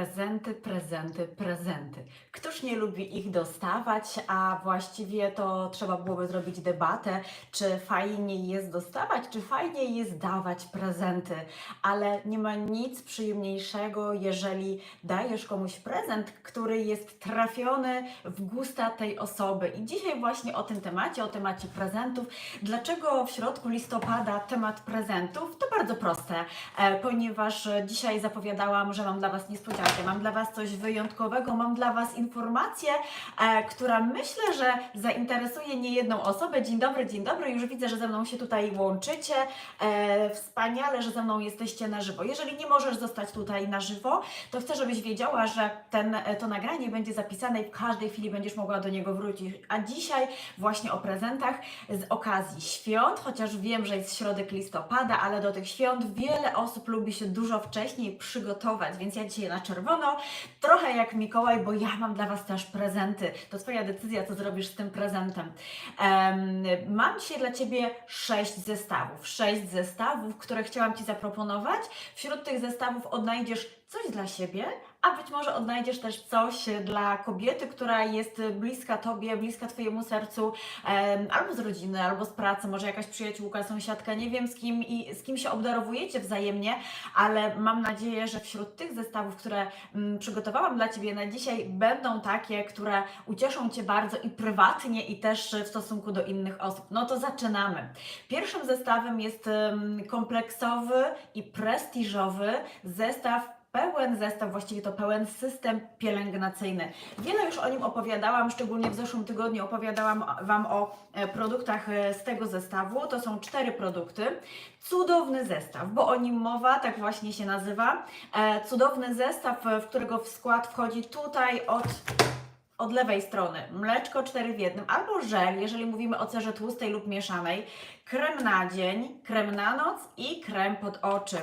Prezenty, prezenty, prezenty. Któż nie lubi ich dostawać, a właściwie to trzeba byłoby zrobić debatę, czy fajniej jest dostawać, czy fajniej jest dawać prezenty. Ale nie ma nic przyjemniejszego, jeżeli dajesz komuś prezent, który jest trafiony w gusta tej osoby. I dzisiaj właśnie o tym temacie, o temacie prezentów. Dlaczego w środku listopada temat prezentów? To bardzo proste, e, ponieważ dzisiaj zapowiadałam, że mam dla Was niespodziankę, mam dla Was coś wyjątkowego, mam dla Was informację, e, która myślę, że zainteresuje niejedną osobę. Dzień dobry, dzień dobry, już widzę, że ze mną się tutaj łączycie. E, wspaniale, że ze mną jesteście na żywo. Jeżeli nie możesz zostać tutaj na żywo, to chcę, żebyś wiedziała, że ten, e, to nagranie będzie zapisane i w każdej chwili będziesz mogła do niego wrócić. A dzisiaj właśnie o prezentach z okazji świąt, chociaż wiem, że jest środek listopada, ale do tych świąt wiele osób lubi się dużo wcześniej przygotować, więc ja dzisiaj na czerwono, trochę jak Mikołaj, bo ja mam dla Was też prezenty. To Twoja decyzja, co zrobisz z tym prezentem. Em, mam dzisiaj dla Ciebie sześć zestawów. Sześć zestawów, które chciałam Ci zaproponować. Wśród tych zestawów odnajdziesz coś dla siebie, a być może odnajdziesz też coś dla kobiety, która jest bliska Tobie, bliska Twojemu sercu, albo z rodziny, albo z pracy, może jakaś przyjaciółka, sąsiadka, nie wiem z kim i z kim się obdarowujecie wzajemnie, ale mam nadzieję, że wśród tych zestawów, które mm, przygotowałam dla Ciebie na dzisiaj, będą takie, które ucieszą Cię bardzo i prywatnie, i też w stosunku do innych osób. No to zaczynamy. Pierwszym zestawem jest kompleksowy i prestiżowy zestaw pełen zestaw, właściwie to pełen system pielęgnacyjny. Wiele już o nim opowiadałam, szczególnie w zeszłym tygodniu opowiadałam Wam o e, produktach e, z tego zestawu. To są cztery produkty. Cudowny zestaw, bo o nim mowa, tak właśnie się nazywa. E, Cudowny zestaw, w którego w skład wchodzi tutaj od od lewej strony mleczko 4 w jednym albo żel, jeżeli mówimy o cerze tłustej lub mieszanej, krem na dzień, krem na noc i krem pod oczy.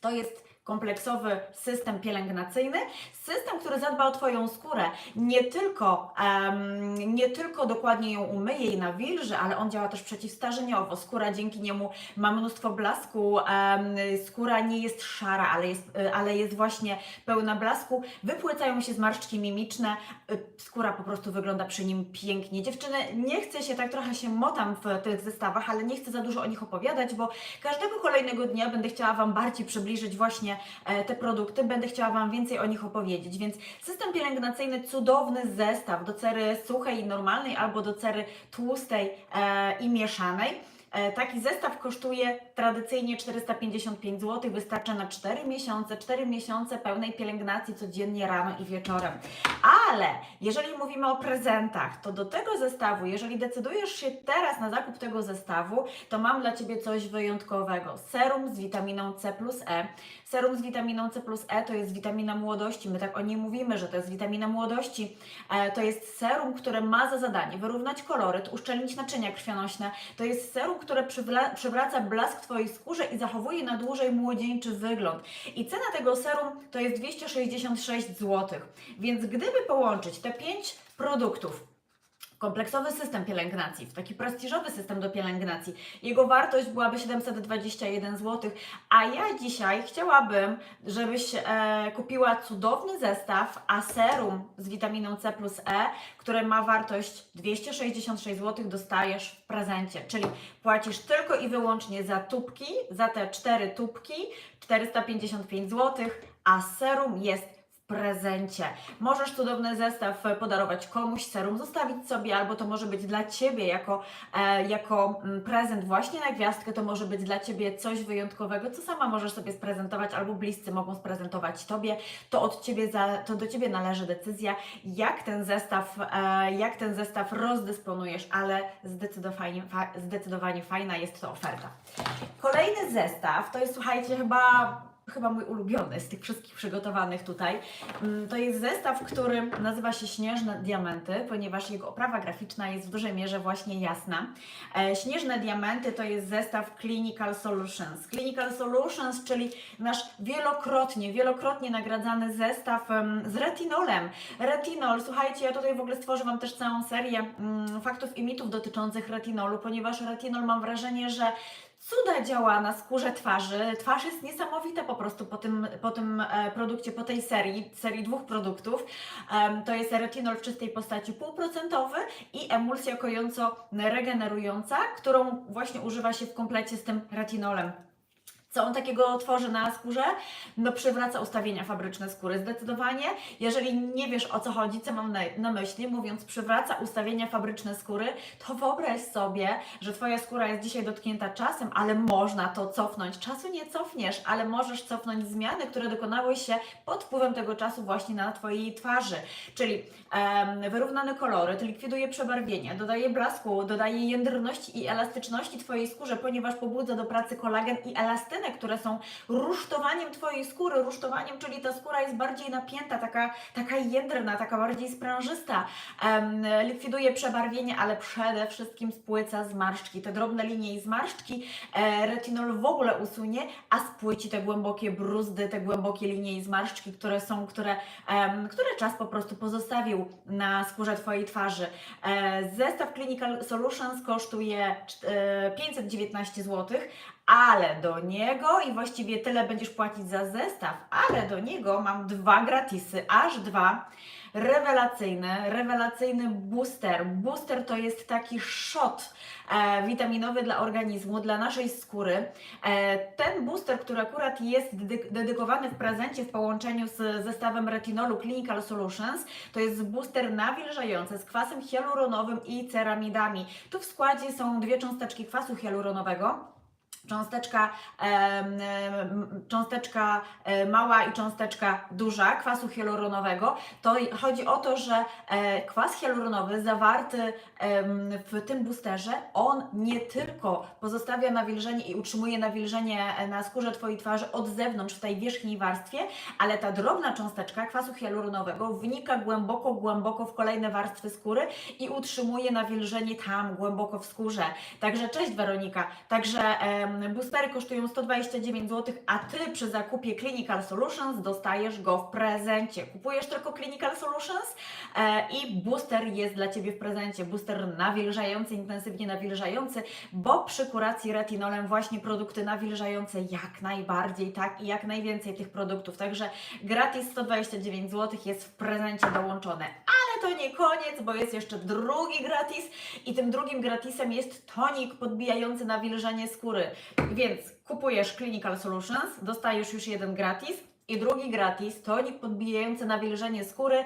To jest kompleksowy system pielęgnacyjny, system, który zadba o Twoją skórę. Nie tylko, em, nie tylko dokładnie ją umyje i nawilży, ale on działa też przeciwstarzeniowo. Skóra dzięki niemu ma mnóstwo blasku, em, skóra nie jest szara, ale jest, ale jest właśnie pełna blasku. Wypłycają się zmarszczki mimiczne, skóra po prostu wygląda przy nim pięknie. Dziewczyny, nie chcę się, tak trochę się motam w tych zestawach, ale nie chcę za dużo o nich opowiadać, bo każdego kolejnego dnia będę chciała Wam bardziej przybliżyć właśnie e, te produkty, będę chciała Wam więcej o nich opowiedzieć, więc system pielęgnacyjny, cudowny zestaw do cery suchej i normalnej albo do cery tłustej e, i mieszanej. E, Taki zestaw kosztuje tradycyjnie 455 zł, wystarcza na 4 miesiące, 4 miesiące pełnej pielęgnacji codziennie rano i wieczorem. Ale jeżeli mówimy o prezentach, to do tego zestawu, jeżeli decydujesz się teraz na zakup tego zestawu, to mam dla Ciebie coś wyjątkowego. Serum z witaminą C plus E. Serum z witaminą C plus E to jest witamina młodości. My tak o niej mówimy, że to jest witamina młodości. E, to jest serum, które ma za zadanie wyrównać koloryt, uszczelnić naczynia krwionośne. To jest serum, które przywraca blask Twojej skórze i zachowuje na dłużej młodzieńczy wygląd. I cena tego serum to jest 266 zł. Więc gdyby połączyć te pięć produktów, kompleksowy system pielęgnacji, w taki prestiżowy system do pielęgnacji. Jego wartość byłaby 721 zł, a ja dzisiaj chciałabym, żebyś e, kupiła cudowny zestaw, a serum z witaminą C plus E, które ma wartość 266 zł, dostajesz w prezencie, czyli płacisz tylko i wyłącznie za tubki, za te cztery tubki 455 zł, a serum jest prezencie. Możesz cudowny zestaw e, podarować komuś, serum zostawić sobie, albo to może być dla Ciebie jako, e, jako mm, prezent właśnie na gwiazdkę, to może być dla Ciebie coś wyjątkowego, co sama możesz sobie sprezentować, albo bliscy mogą sprezentować Tobie. To od Ciebie, za, to do Ciebie należy decyzja, jak ten zestaw, e, jak ten zestaw rozdysponujesz, ale zdecydowanie, zdecydowanie fajna jest to oferta. Kolejny zestaw, to jest słuchajcie chyba chyba mój ulubiony z tych wszystkich przygotowanych tutaj. Mm, To jest zestaw, który nazywa się Śnieżne Diamenty, ponieważ jego oprawa graficzna jest w dużej mierze właśnie jasna. E, Śnieżne Diamenty to jest zestaw Clinical Solutions. Clinical Solutions, czyli nasz wielokrotnie, wielokrotnie nagradzany zestaw z retinolem. Retinol, słuchajcie, ja tutaj w ogóle stworzę Wam też całą serię mm, faktów i mitów dotyczących retinolu, ponieważ retinol mam wrażenie, że cuda działa na skórze twarzy. Twarz jest niesamowita po prostu po tym, po tym e, produkcie, po tej serii, serii dwóch produktów. To jest retinol w czystej postaci półprocentowy i emulsja kojąco-regenerująca, którą właśnie używa się w komplecie z tym retinolem. Co on takiego tworzy na skórze? No przywraca ustawienia fabryczne skóry. Zdecydowanie, jeżeli nie wiesz o co chodzi, co mam na, na myśli, mówiąc przywraca ustawienia fabryczne skóry, to wyobraź sobie, że Twoja skóra jest dzisiaj dotknięta czasem, ale można to cofnąć. Czasu nie cofniesz, ale możesz cofnąć zmiany, które dokonały się pod wpływem tego czasu właśnie na Twojej twarzy. Czyli wyrównane kolory, to likwiduje przebarwienia, dodaje blasku, dodaje jędrności i elastyczności Twojej skórze, ponieważ pobudza do pracy kolagen i które są rusztowaniem Twojej skóry, rusztowaniem, czyli ta skóra jest bardziej napięta, taka, taka jędrna, taka bardziej sprężysta, em, likwiduje przebarwienie, ale przede wszystkim spłyca zmarszczki, te drobne linie i zmarszczki, e, retinol w ogóle usunie, a spłyci te głębokie bruzdy, te głębokie linie i zmarszczki, które są, które, em, które czas po prostu pozostawił na skórze Twojej twarzy. E, zestaw Clinical Solutions kosztuje czt- e, 519 zł, ale do niego i właściwie tyle będziesz płacić za zestaw, ale do niego mam dwa gratisy, aż dwa rewelacyjne, rewelacyjny booster. Booster to jest taki shot e, witaminowy dla organizmu, dla naszej skóry. E, ten booster, który akurat jest dedy- dedykowany w prezencie w połączeniu z zestawem retinolu Clinical Solutions, to jest booster nawilżający z kwasem hialuronowym i ceramidami. Tu w składzie są dwie cząsteczki kwasu hialuronowego cząsteczka, cząsteczka e, mała i cząsteczka duża kwasu hialuronowego, to chodzi o to, że e, kwas hialuronowy zawarty w tym boosterze, on nie tylko pozostawia nawilżenie i utrzymuje nawilżenie e, na skórze Twojej twarzy od zewnątrz w tej wierzchniej warstwie, ale ta drobna cząsteczka kwasu hialuronowego wnika głęboko, głęboko w kolejne warstwy skóry i utrzymuje nawilżenie tam głęboko w skórze. Także cześć Weronika. Także boostery kosztują 129 zł, a Ty przy zakupie Clinical Solutions dostajesz go w prezencie. Kupujesz tylko Clinical Solutions e, i booster jest dla Ciebie w prezencie. Booster nawilżający, intensywnie nawilżający, bo przy kuracji retinolem właśnie produkty nawilżające jak najbardziej, tak i jak najwięcej tych produktów. Także gratis 129 zł jest w prezencie dołączone. Ale to nie koniec, bo jest jeszcze drugi gratis i tym drugim gratisem jest tonik podbijający nawilżenie skóry. Więc kupujesz Clinical Solutions, dostajesz już jeden gratis. I drugi gratis, tonik podbijający nawilżenie skóry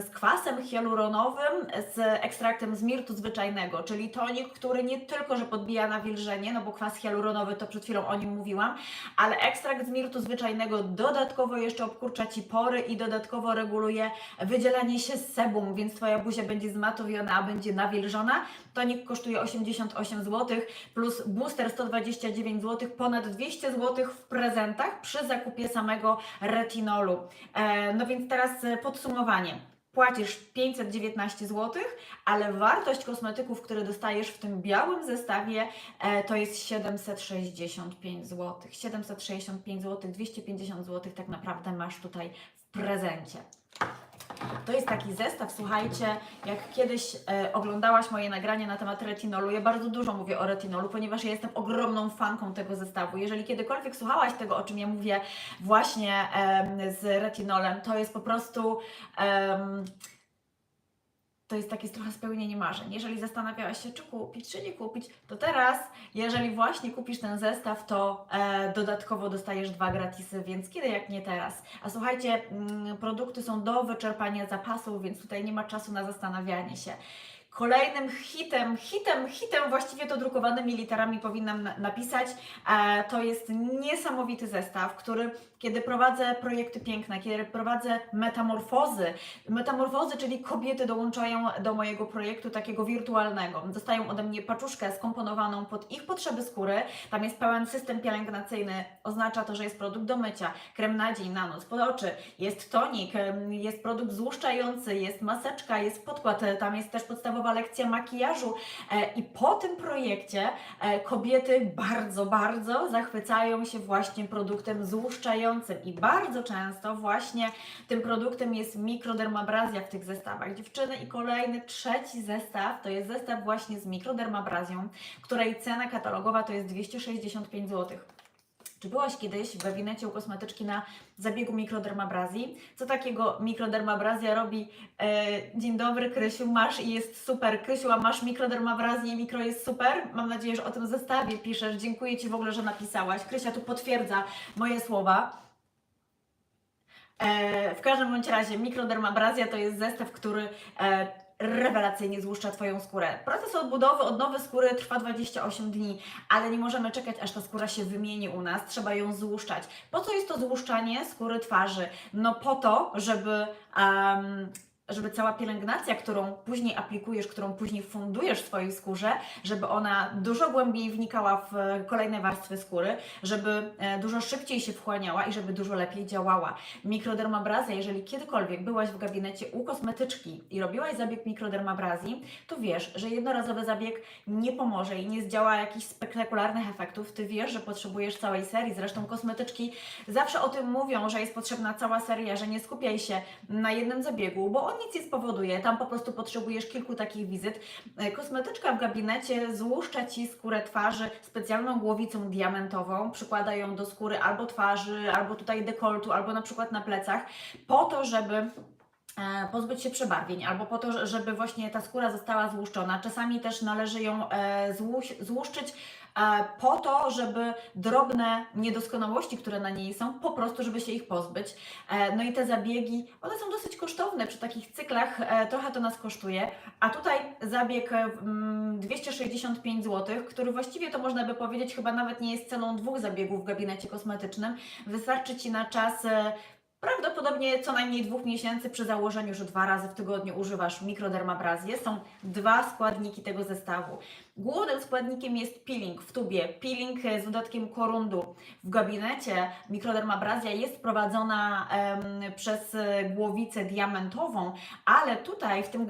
z kwasem hialuronowym, z ekstraktem z mirtu zwyczajnego, czyli tonik, który nie tylko, że podbija nawilżenie, no bo kwas hialuronowy, to przed chwilą o nim mówiłam, ale ekstrakt z mirtu zwyczajnego dodatkowo jeszcze obkurcza Ci pory i dodatkowo reguluje wydzielanie się z sebum, więc Twoja buzia będzie zmatowiona, a będzie nawilżona. Tonik kosztuje 88 zł, plus booster 129 zł, ponad 200 zł w prezentach przy zakupie samego retinolu. E, no więc teraz e, podsumowanie. Płacisz 519 zł, ale wartość kosmetyków, które dostajesz w tym białym zestawie, e, to jest 765 zł. 765 zł, 250 zł tak naprawdę masz tutaj w prezencie. To jest taki zestaw, słuchajcie, jak kiedyś e, oglądałaś moje nagranie na temat retinolu, ja bardzo dużo mówię o retinolu, ponieważ ja jestem ogromną fanką tego zestawu. Jeżeli kiedykolwiek słuchałaś tego, o czym ja mówię właśnie em, z retinolem, to jest po prostu... em, to jest takie trochę spełnienie marzeń. Jeżeli zastanawiałaś się, czy kupić, czy nie kupić, to teraz, jeżeli właśnie kupisz ten zestaw, to e, dodatkowo dostajesz dwa gratisy, więc kiedy jak nie teraz. A słuchajcie, mm, produkty są do wyczerpania zapasów, więc tutaj nie ma czasu na zastanawianie się. Kolejnym hitem, hitem, hitem, właściwie to drukowanymi literami powinnam na- napisać, e, to jest niesamowity zestaw, który kiedy prowadzę projekty piękne, kiedy prowadzę metamorfozy, metamorfozy, czyli kobiety dołączają do mojego projektu takiego wirtualnego. Dostają ode mnie paczuszkę skomponowaną pod ich potrzeby skóry. Tam jest pełen system pielęgnacyjny. Oznacza to, że jest produkt do mycia, krem na dzień, na noc, pod oczy, jest tonik, jest produkt złuszczający, jest maseczka, jest podkład. Tam jest też podstawowa lekcja makijażu. E, I po tym projekcie e, kobiety bardzo, bardzo zachwycają się właśnie produktem złuszczającym. I bardzo często właśnie tym produktem jest mikrodermabrazja w tych zestawach. Dziewczyny i kolejny, trzeci zestaw to jest zestaw właśnie z mikrodermabrazją, której cena katalogowa to jest 265 zł. Czy byłaś kiedyś w gabinecie u kosmetyczki na zabiegu mikrodermabrazji? Co takiego mikrodermabrazja robi? E, dzień dobry, Krysiu, masz i jest super. Krysiu, a masz mikrodermabrazję i mikro jest super? Mam nadzieję, że o tym zestawie piszesz. Dziękuję Ci w ogóle, że napisałaś. Krysia tu potwierdza moje słowa. E, w każdym bądź razie mikrodermabrazja to jest zestaw, który e, rewelacyjnie złuszcza Twoją skórę. Proces odbudowy, odnowy skóry trwa 28 dni, ale nie możemy czekać, aż ta skóra się wymieni u nas. Trzeba ją złuszczać. Po co jest to złuszczanie skóry twarzy? No po to, żeby... em, żeby cała pielęgnacja, którą później aplikujesz, którą później fundujesz w swojej skórze, żeby ona dużo głębiej wnikała w e, kolejne warstwy skóry, żeby e, dużo szybciej się wchłaniała i żeby dużo lepiej działała. Mikrodermabrazja, jeżeli kiedykolwiek byłaś w gabinecie u kosmetyczki i robiłaś zabieg mikrodermabrazji, to wiesz, że jednorazowy zabieg nie pomoże i nie zdziała jakichś spektakularnych efektów. Ty wiesz, że potrzebujesz całej serii. Zresztą kosmetyczki zawsze o tym mówią, że jest potrzebna cała seria, że nie skupiaj się na jednym zabiegu, bo on nic nie spowoduje. Tam po prostu potrzebujesz kilku takich wizyt. E, Kosmetyczka w gabinecie złuszcza Ci skórę twarzy specjalną głowicą diamentową, przykłada ją do skóry albo twarzy, albo tutaj dekoltu, albo na przykład na plecach, po to, żeby e, pozbyć się przebarwień, albo po to, że- żeby właśnie ta skóra została złuszczona. Czasami też należy ją e, złuszczyć po to, żeby drobne niedoskonałości, które na niej są, po prostu, żeby się ich pozbyć. E, no i te zabiegi, one są dosyć kosztowne. Przy takich cyklach, e, trochę to nas kosztuje, a tutaj zabieg e, mm, 265 zł, który właściwie to można by powiedzieć chyba nawet nie jest ceną dwóch zabiegów w gabinecie kosmetycznym, wystarczy Ci na czas e, Prawdopodobnie co najmniej dwóch miesięcy przy założeniu, że dwa razy w tygodniu używasz mikrodermabrazję. Są dwa składniki tego zestawu. Głównym składnikiem jest peeling w tubie, peeling e, z dodatkiem korundu. W gabinecie mikrodermabrazja jest prowadzona przez e, głowicę diamentową, ale tutaj w tym,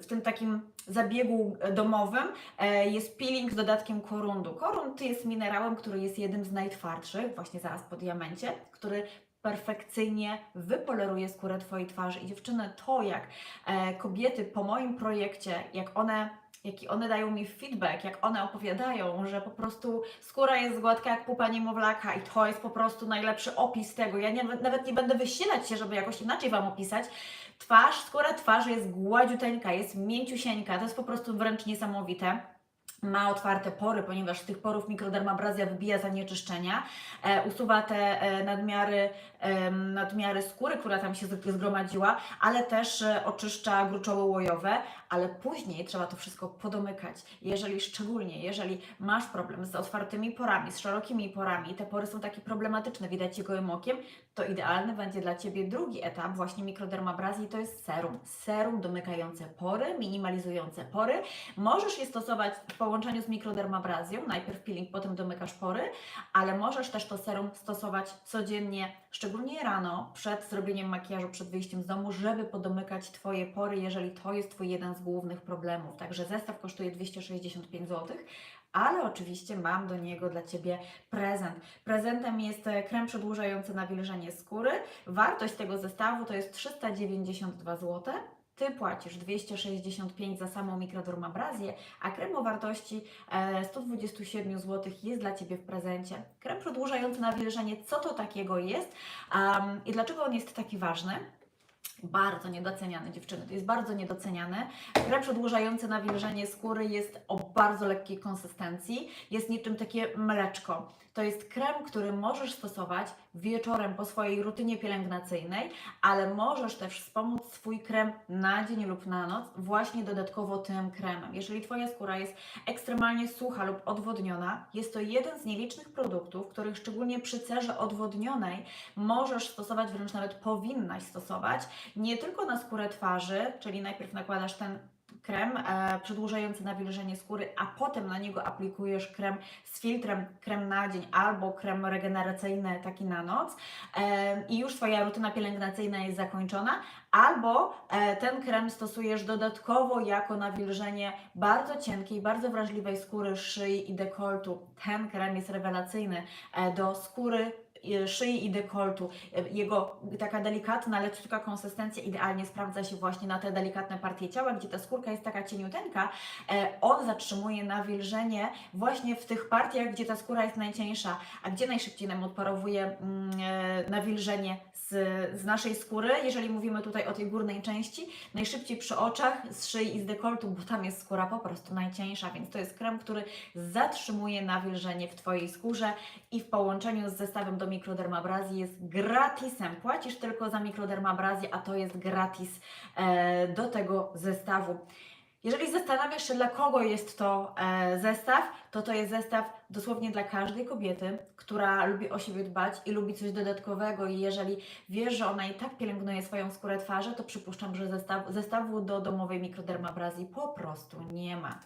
w tym takim zabiegu domowym e, jest peeling z dodatkiem korundu. Korund jest minerałem, który jest jednym z najtwardszych, właśnie zaraz po diamencie, który perfekcyjnie wypoleruje skórę Twojej twarzy. I dziewczyny, to jak e, kobiety po moim projekcie, jak one jaki one dają mi feedback, jak one opowiadają, że po prostu skóra jest gładka jak pupa niemowlaka i to jest po prostu najlepszy opis tego. Ja nie, nawet nie będę wysilać się, żeby jakoś inaczej Wam opisać. Twarz, skóra twarzy jest gładziuteńka, jest mięciusieńka, to jest po prostu wręcz niesamowite ma otwarte pory, ponieważ z tych porów mikrodermabrazja wybija zanieczyszczenia, e, usuwa te e, nadmiary, em, nadmiary skóry, która tam się zg- zgromadziła, ale też e, oczyszcza gruczoły łojowe, ale później trzeba to wszystko podomykać. Jeżeli szczególnie, jeżeli masz problem z otwartymi porami, z szerokimi porami, te pory są takie problematyczne, widać je gołym okiem, to idealny będzie dla Ciebie drugi etap właśnie mikrodermabrazji, to jest serum. Serum domykające pory, minimalizujące pory. Możesz je stosować w połączeniu z mikrodermabrazją, najpierw peeling, potem domykasz pory, ale możesz też to serum stosować codziennie, szczególnie rano, przed zrobieniem makijażu, przed wyjściem z domu, żeby podomykać Twoje pory, jeżeli to jest Twój jeden z głównych problemów. Także zestaw kosztuje 265 zł. Ale oczywiście mam do niego dla Ciebie prezent. Prezentem jest e, krem przedłużający nawilżenie skóry. Wartość tego zestawu to jest 392 zł. Ty płacisz 265 za samą mikrodermabrazję, a krem o wartości e, 127 zł jest dla Ciebie w prezencie. Krem przedłużający nawilżenie, co to takiego jest um, i dlaczego on jest taki ważny? Bardzo niedoceniany, dziewczyny. To jest bardzo niedoceniany. Krem przedłużający nawilżenie skóry jest o bardzo lekkiej konsystencji. Jest niczym takie mleczko. To jest krem, który możesz stosować wieczorem po swojej rutynie pielęgnacyjnej, ale możesz też wspomóc swój krem na dzień lub na noc właśnie dodatkowo tym kremem. Jeżeli Twoja skóra jest ekstremalnie sucha lub odwodniona, jest to jeden z nielicznych produktów, których szczególnie przy cerze odwodnionej możesz stosować, wręcz nawet powinnaś stosować, nie tylko na skórę twarzy, czyli najpierw nakładasz ten krem e, przedłużający nawilżenie skóry, a potem na niego aplikujesz krem z filtrem, krem na dzień albo krem regeneracyjny taki na noc e, i już Twoja rutyna pielęgnacyjna jest zakończona, albo e, ten krem stosujesz dodatkowo jako nawilżenie bardzo cienkiej, bardzo wrażliwej skóry szyi i dekoltu. Ten krem jest rewelacyjny e, do skóry szyi i dekoltu. E, Jego taka delikatna, leciutka konsystencja idealnie sprawdza się właśnie na te delikatne partie ciała, gdzie ta skórka jest taka cieniuteńka. E, On zatrzymuje nawilżenie właśnie w tych partiach, gdzie ta skóra jest najcieńsza, a gdzie najszybciej nam odparowuje mm, e, nawilżenie z, naszej skóry, jeżeli mówimy tutaj o tej górnej części, najszybciej przy oczach, z szyi i z dekoltu, bo tam jest skóra po prostu najcieńsza, więc to jest krem, który zatrzymuje nawilżenie w Twojej skórze i w połączeniu z zestawem do mikrodermabrazji jest gratisem. Płacisz tylko za mikrodermabrazję, a to jest gratis e, do tego zestawu. Jeżeli zastanawiasz się, dla kogo jest to e, zestaw, to to jest zestaw dosłownie dla każdej kobiety, która lubi o siebie dbać i lubi coś dodatkowego. I jeżeli wiesz, że ona i tak pielęgnuje swoją skórę twarzy, to przypuszczam, że zestaw, zestawu do domowej mikrodermabrazji po prostu nie ma.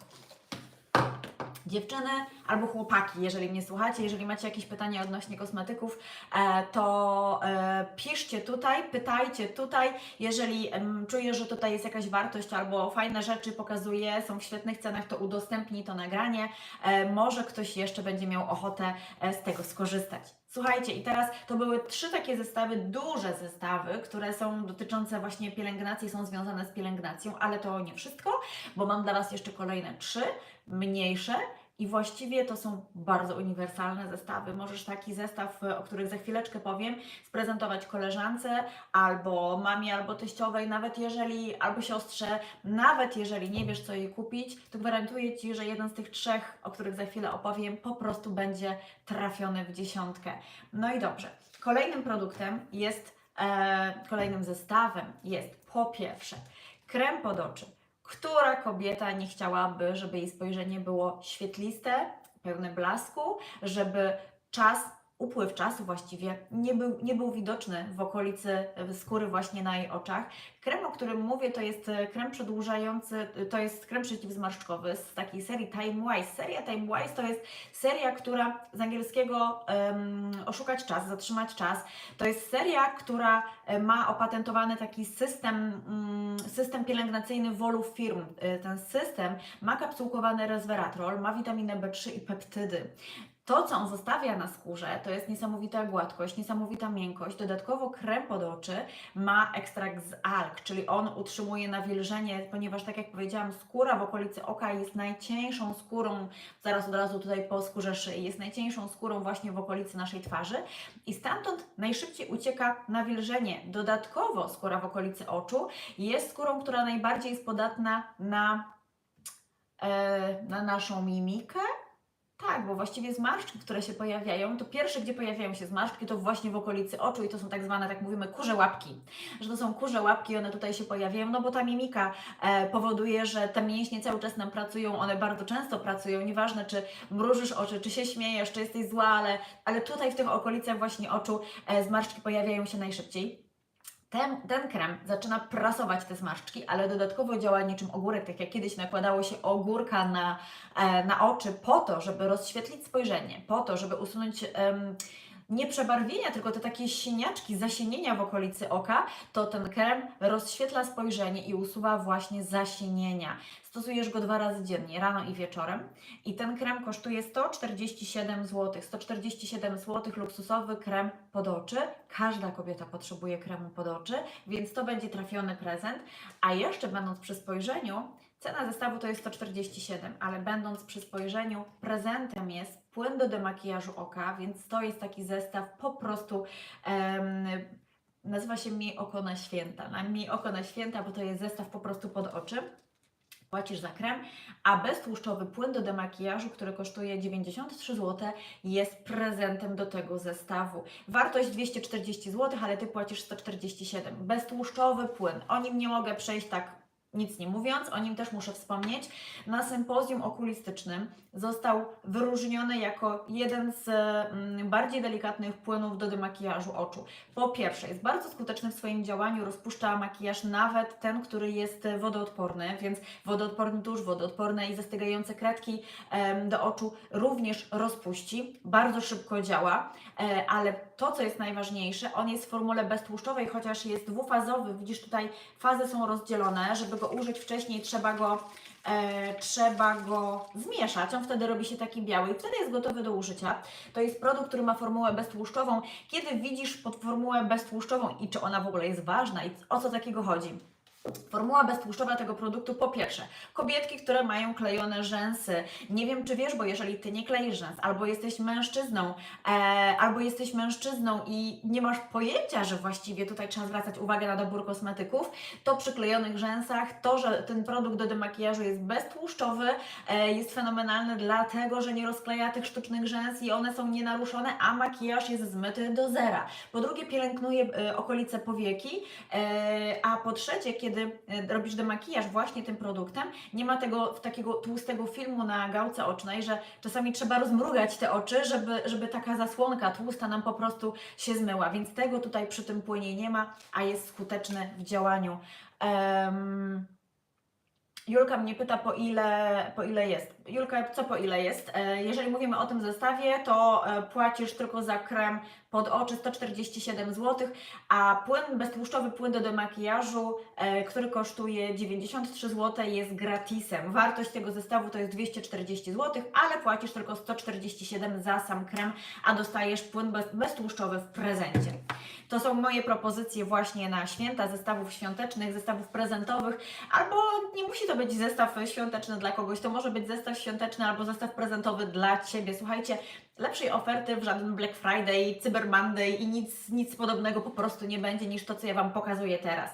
Dziewczyny albo chłopaki, jeżeli mnie słuchacie, jeżeli macie jakieś pytania odnośnie kosmetyków, e, to e, piszcie tutaj, pytajcie tutaj. Jeżeli czujesz, że tutaj jest jakaś wartość albo fajne rzeczy pokazuje, są w świetnych cenach, to udostępnij to nagranie. E, może ktoś jeszcze będzie miał ochotę z tego skorzystać. Słuchajcie, i teraz to były trzy takie zestawy, duże zestawy, które są dotyczące właśnie pielęgnacji, są związane z pielęgnacją, ale to nie wszystko, bo mam dla Was jeszcze kolejne trzy, mniejsze. I właściwie to są bardzo uniwersalne zestawy. Możesz taki zestaw, o których za chwileczkę powiem, sprezentować koleżance, albo mamie, albo teściowej, nawet jeżeli, albo siostrze, nawet jeżeli nie wiesz, co jej kupić, to gwarantuję Ci, że jeden z tych trzech, o których za chwilę opowiem, po prostu będzie trafiony w dziesiątkę. No i dobrze. Kolejnym produktem jest, e, kolejnym zestawem jest po pierwsze krem pod oczy. Która kobieta nie chciałaby, żeby jej spojrzenie było świetliste, pełne blasku, żeby czas, upływ czasu właściwie nie był, nie był widoczny w okolicy skóry właśnie na jej oczach. Krem, o którym mówię, to jest e, krem przedłużający, e, to jest krem przeciwzmarszczkowy z takiej serii Time Wise. Seria Time Wise to jest seria, która z angielskiego em, oszukać czas, zatrzymać czas. To jest seria, która e, ma opatentowany taki system, mm, system pielęgnacyjny wolu firm. Ten system ma kapsułkowany resveratrol, ma witaminę B3 i peptydy. To, co on zostawia na skórze, to jest niesamowita gładkość, niesamowita miękkość. Dodatkowo krem pod oczy ma ekstrakt z alg, czyli on utrzymuje nawilżenie, ponieważ tak jak powiedziałam, skóra w okolicy oka jest najcieńszą skórą, zaraz od razu tutaj po skórze szyi, jest najcieńszą skórą właśnie w okolicy naszej twarzy i stamtąd najszybciej ucieka nawilżenie. Dodatkowo skóra w okolicy oczu jest skórą, która najbardziej jest podatna na, e, na naszą mimikę, tak, bo właściwie zmarszczki, które się pojawiają, to pierwsze, gdzie pojawiają się zmarszczki, to właśnie w okolicy oczu i to są tak zwane, tak mówimy, kurze łapki. Że to są kurze łapki, one tutaj się pojawiają, no bo ta mimika e, powoduje, że te mięśnie cały czas nam pracują, one bardzo często pracują, nieważne czy mrużysz oczy, czy się śmiejesz, czy jesteś zła, ale, ale tutaj w tych okolicach właśnie oczu e, zmarszczki pojawiają się najszybciej. Ten, ten krem zaczyna prasować te zmarszczki, ale dodatkowo działa niczym ogórek, tak jak kiedyś nakładało się ogórka na, e, na oczy po to, żeby rozświetlić spojrzenie, po to, żeby usunąć em, nie przebarwienia, tylko te takie siniaczki, zasienienia w okolicy oka, to ten krem rozświetla spojrzenie i usuwa właśnie zasienienia. Stosujesz go dwa razy dziennie, rano i wieczorem. I ten krem kosztuje 147 zł. 147 zł luksusowy krem pod oczy. Każda kobieta potrzebuje kremu pod oczy, więc to będzie trafiony prezent. A jeszcze będąc przy spojrzeniu, cena zestawu to jest 147, ale będąc przy spojrzeniu, prezentem jest płyn do demakijażu oka, więc to jest taki zestaw po prostu. Nazywa się Miej oko na święta. Na Miej oko na święta, bo to jest zestaw po prostu pod oczy płacisz za krem, a beztłuszczowy płyn do demakijażu, który kosztuje 93 zł, jest prezentem do tego zestawu. Wartość 240 zł, ale Ty płacisz 147. Beztłuszczowy płyn. O nim nie mogę przejść tak Nic nie mówiąc, o nim też muszę wspomnieć. Na sympozjum okulistycznym został wyróżniony jako jeden z mm, bardziej delikatnych płynów do demakijażu oczu. Po pierwsze, jest bardzo skuteczny w swoim działaniu, rozpuszcza makijaż nawet ten, który jest wodoodporny, więc wodoodporny tusz, wodoodporne i zastygające kredki do oczu również rozpuści. Bardzo szybko działa, e, ale to, co jest najważniejsze, on jest w formule beztłuszczowej, chociaż jest dwufazowy. Widzisz tutaj, fazy są rozdzielone. Żeby go użyć wcześniej, trzeba go e, trzeba go zmieszać. On wtedy robi się taki biały i wtedy jest gotowy do użycia. To jest produkt, który ma formułę beztłuszczową. Kiedy widzisz pod formułę beztłuszczową i czy ona w ogóle jest ważna i o co takiego chodzi? Formuła beztłuszczowa tego produktu, po pierwsze, kobietki, które mają klejone rzęsy. Nie wiem, czy wiesz, bo jeżeli ty nie kleisz rzęs, albo jesteś mężczyzną, e, albo jesteś mężczyzną i nie masz pojęcia, że właściwie tutaj trzeba zwracać uwagę na dobór kosmetyków, to przy klejonych rzęsach to, że ten produkt do demakijażu jest beztłuszczowy, e, jest fenomenalny, dlatego że nie rozkleja tych sztucznych rzęs i one są nienaruszone, a makijaż jest zmyty do zera. Po drugie, pielęgnuje e, okolice powieki, e, a po trzecie, kiedy e, robisz demakijaż właśnie tym produktem, nie ma tego takiego tłustego filmu na gałce ocznej, że czasami trzeba rozmrugać te oczy, żeby, żeby taka zasłonka tłusta nam po prostu się zmyła. Więc tego tutaj przy tym płynie nie ma, a jest skuteczny w działaniu. Em, Julka mnie pyta, po ile, po ile jest. Julka, co po ile jest? E, Jeżeli mówimy o tym zestawie, to e, płacisz tylko za krem pod oczy 147 zł, a płyn beztłuszczowy, płyn do demakijażu, e, który kosztuje 93 zł, jest gratisem. Wartość tego zestawu to jest 240 zł, ale płacisz tylko 147 za sam krem, a dostajesz płyn bez, beztłuszczowy w prezencie. To są moje propozycje właśnie na święta, zestawów świątecznych, zestawów prezentowych, albo nie musi to być zestaw świąteczny dla kogoś, to może być zestaw świąteczny albo zestaw prezentowy dla Ciebie. Słuchajcie, lepszej oferty w żaden Black Friday, Cyber Monday i nic, nic podobnego po prostu nie będzie niż to, co ja Wam pokazuję teraz.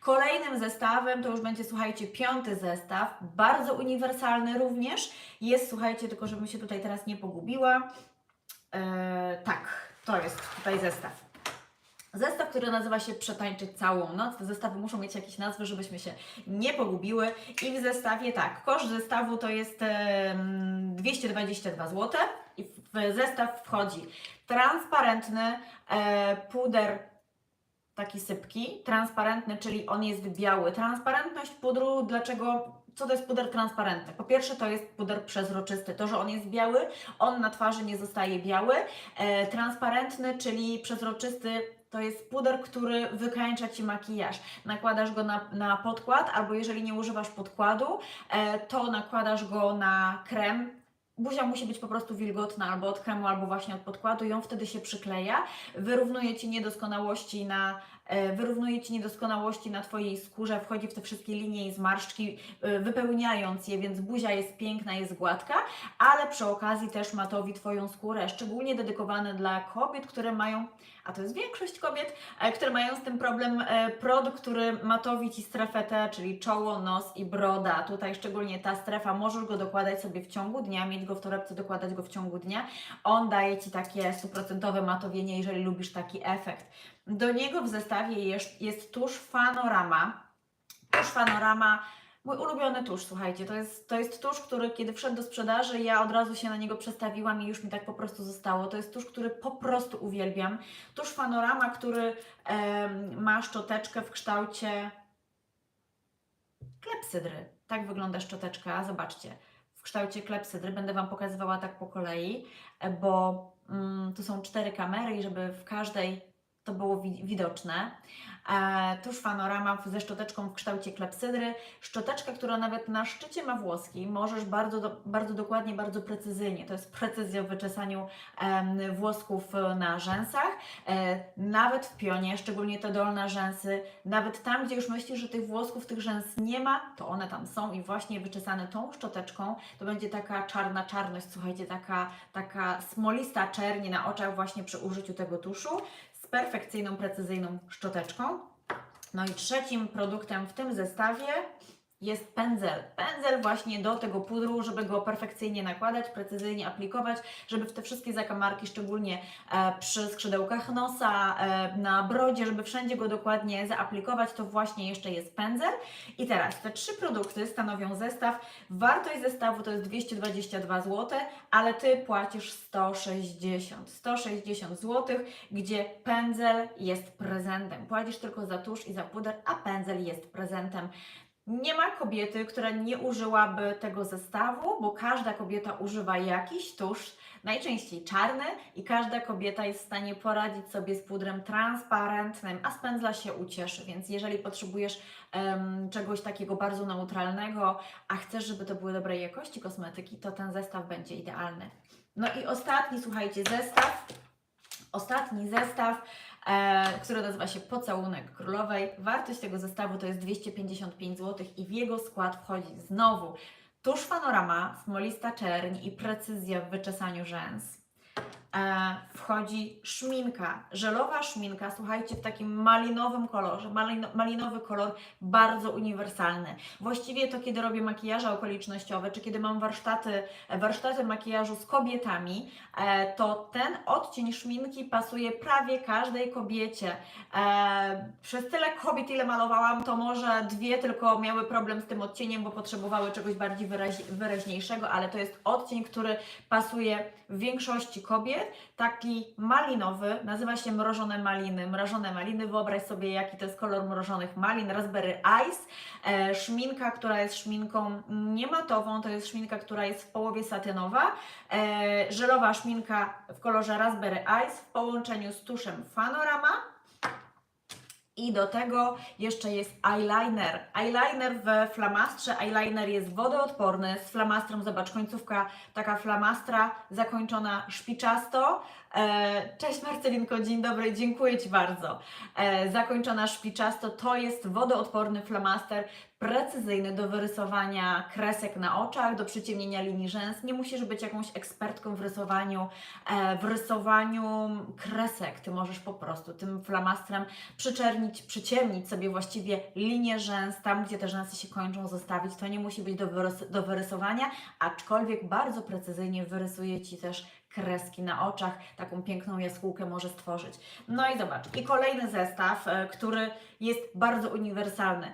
Kolejnym zestawem to już będzie, słuchajcie, piąty zestaw, bardzo uniwersalny również. Jest, słuchajcie, tylko żebym się tutaj teraz nie pogubiła. Eee, tak, to jest tutaj zestaw. Zestaw, który nazywa się Przetańczyć całą noc. Te zestawy muszą mieć jakieś nazwy, żebyśmy się nie pogubiły. I w zestawie tak, koszt zestawu to jest em, 222 zł. I w zestaw wchodzi transparentny e, puder taki sypki, transparentny, czyli on jest biały. Transparentność pudru, dlaczego? Co to jest puder transparentny? Po pierwsze, to jest puder przezroczysty. To, że on jest biały, on na twarzy nie zostaje biały. E, transparentny, czyli przezroczysty, to jest puder, który wykańcza Ci makijaż. Nakładasz go na, na podkład, albo jeżeli nie używasz podkładu, e, to nakładasz go na krem. Buzia musi być po prostu wilgotna albo od kremu, albo właśnie od podkładu on wtedy się przykleja. Wyrównuje Ci niedoskonałości na, e, wyrównuje Ci niedoskonałości na Twojej skórze, wchodzi w te wszystkie linie i zmarszczki, e, wypełniając je, więc buzia jest piękna, jest gładka, ale przy okazji też matowi Twoją skórę, szczególnie dedykowany dla kobiet, które mają, a to jest większość kobiet, e, które mają z tym problem, e, produkt, który matowi Ci strefę T, czyli czoło, nos i broda. Tutaj szczególnie ta strefa, możesz go dokładać sobie w ciągu dnia, mieć go w torebce, dokładać go w ciągu dnia. On daje Ci takie stuprocentowe matowienie, jeżeli lubisz taki efekt. Do niego w zestawie jest, jest tusz Fanorama. Tusz Fanorama Mój ulubiony tusz, słuchajcie, to jest, to jest tusz, który kiedy wszedł do sprzedaży, ja od razu się na niego przestawiłam i już mi tak po prostu zostało. To jest tusz, który po prostu uwielbiam. Tusz Fanorama, który em, ma szczoteczkę w kształcie klepsydry. Tak wygląda szczoteczka, zobaczcie. W kształcie klepsydry będę Wam pokazywała tak po kolei, e, bo mm, tu są cztery kamery i żeby w każdej to było wi- widoczne. E, tuż panorama ze szczoteczką w kształcie klepsydry. Szczoteczka, która nawet na szczycie ma włoski. Możesz bardzo, do, bardzo dokładnie, bardzo precyzyjnie. To jest precyzja w wyczesaniu włosków na rzęsach. E, nawet w pionie, szczególnie te dolne rzęsy. Nawet tam, gdzie już myślisz, że tych włosków, tych rzęs nie ma, to one tam są i właśnie wyczesane tą szczoteczką. To będzie taka czarna czarność, słuchajcie, taka, taka smolista czerni na oczach właśnie przy użyciu tego tuszu perfekcyjną, precyzyjną szczoteczką. No i trzecim produktem w tym zestawie jest pędzel. Pędzel właśnie do tego pudru, żeby go perfekcyjnie nakładać, precyzyjnie aplikować, żeby w te wszystkie zakamarki, szczególnie e, przy skrzydełkach nosa, e, na brodzie, żeby wszędzie go dokładnie zaaplikować, to właśnie jeszcze jest pędzel. I teraz te trzy produkty stanowią zestaw. Wartość zestawu to jest 222 zł, ale Ty płacisz 160. 160 zł, gdzie pędzel jest prezentem. Płacisz tylko za tusz i za puder, a pędzel jest prezentem. Nie ma kobiety, która nie użyłaby tego zestawu, bo każda kobieta używa jakiś tusz, najczęściej czarny, i każda kobieta jest w stanie poradzić sobie z pudrem transparentnym, a z się ucieszy. Więc jeżeli potrzebujesz em, czegoś takiego bardzo neutralnego, a chcesz, żeby to były dobrej jakości kosmetyki, to ten zestaw będzie idealny. No i ostatni, słuchajcie, zestaw. Ostatni zestaw, e, który nazywa się Pocałunek Królowej. Wartość tego zestawu to jest 255 zł i w jego skład wchodzi znowu tusz Panorama, smolista czerń i precyzja w wyczesaniu rzęs. E, wchodzi szminka, żelowa szminka, słuchajcie, w takim malinowym kolorze. Malino, malinowy kolor bardzo uniwersalny. Właściwie to, kiedy robię makijaże okolicznościowe, czy kiedy mam warsztaty, warsztaty makijażu z kobietami, e, to ten odcień szminki pasuje prawie każdej kobiecie. E, przez tyle kobiet, ile malowałam, to może dwie tylko miały problem z tym odcieniem, bo potrzebowały czegoś bardziej wyraź, wyraźniejszego, ale to jest odcień, który pasuje większości kobiet. Taki malinowy, nazywa się mrożone maliny. Mrożone maliny, wyobraź sobie, jaki to jest kolor mrożonych malin. Raspberry Ice, e, szminka, która jest szminką niematową, to jest szminka, która jest w połowie satynowa. E, żelowa szminka w kolorze Raspberry Ice w połączeniu z tuszem Fanorama. I do tego jeszcze jest eyeliner. Eyeliner w flamastrze. Eyeliner jest wodoodporny. Z flamastrem, zobacz, końcówka taka flamastra zakończona szpiczasto. E, Cześć Marcelinko, dzień dobry, dziękuję Ci bardzo. E, Zakończona szpiczasto to jest wodoodporny flamaster, precyzyjny do wyrysowania kresek na oczach, do przyciemnienia linii rzęs. Nie musisz być jakąś ekspertką w rysowaniu, e, w rysowaniu kresek. Ty możesz po prostu tym flamastrem przyczernić, przyciemnić sobie właściwie linię rzęs, tam gdzie te rzęsy się kończą, zostawić. To nie musi być do, wyrys- do wyrysowania, aczkolwiek bardzo precyzyjnie wyrysuje Ci też kreski na oczach, taką piękną jaskółkę może stworzyć. No i zobacz, i kolejny zestaw, e, który jest bardzo uniwersalny.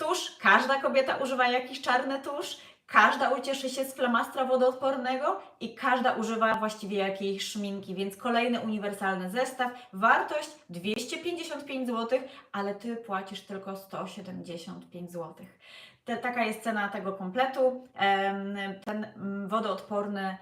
Tusz, każda kobieta używa jakiś czarny tusz, każda ucieszy się z flamastra wodoodpornego i każda używa właściwie jakiejś szminki, więc kolejny uniwersalny zestaw. Wartość 255 zł, ale Ty płacisz tylko 175 zł. Taka jest cena tego kompletu. Ten mm, wodoodporny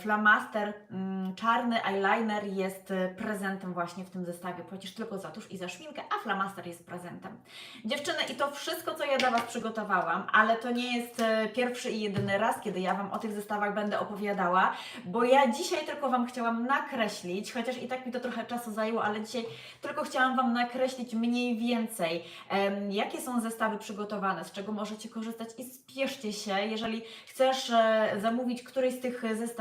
flamaster, mm, czarny eyeliner jest e, prezentem właśnie w tym zestawie. Płacisz tylko za tusz i za szminkę, a flamaster jest prezentem. Dziewczyny, i to wszystko, co ja dla Was przygotowałam, ale to nie jest e, pierwszy i jedyny raz, kiedy ja Wam o tych zestawach będę opowiadała, bo ja dzisiaj tylko Wam chciałam nakreślić, chociaż i tak mi to trochę czasu zajęło, ale dzisiaj tylko chciałam Wam nakreślić mniej więcej, jakie są zestawy przygotowane, z czego możecie korzystać i spieszcie się, jeżeli chcesz e, zamówić któryś z tych zestawów,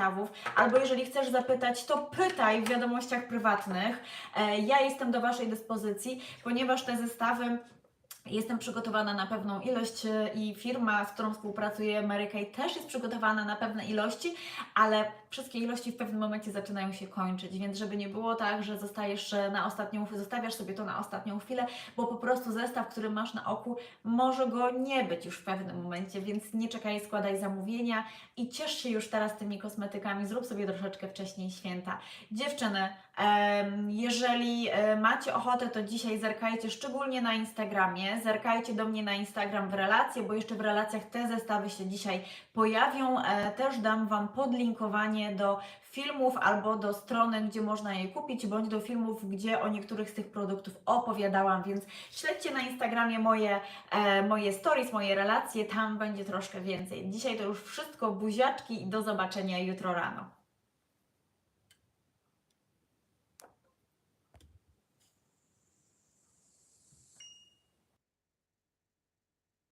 albo jeżeli chcesz zapytać, to pytaj w wiadomościach prywatnych. E, Ja jestem do Waszej dyspozycji, ponieważ te zestawy Jestem przygotowana na pewną ilość e, i firma, z którą współpracuję, Mary Kay, też jest przygotowana na pewne ilości, ale wszystkie ilości w pewnym momencie zaczynają się kończyć, więc żeby nie było tak, że zostajesz e, na ostatnią, zostawiasz sobie to na ostatnią chwilę, bo po prostu zestaw, który masz na oku, może go nie być już w pewnym momencie, więc nie czekaj, składaj zamówienia i ciesz się już teraz tymi kosmetykami, zrób sobie troszeczkę wcześniej święta. Dziewczyny, jeżeli e, macie ochotę, to dzisiaj zerkajcie szczególnie na Instagramie, zerkajcie do mnie na Instagram w relacje, bo jeszcze w relacjach te zestawy się dzisiaj pojawią. E, Też dam Wam podlinkowanie do filmów albo do strony, gdzie można je kupić, bądź do filmów, gdzie o niektórych z tych produktów opowiadałam, więc śledźcie na Instagramie moje, e, moje stories, moje relacje, tam będzie troszkę więcej. Dzisiaj to już wszystko, buziaczki i do zobaczenia jutro rano.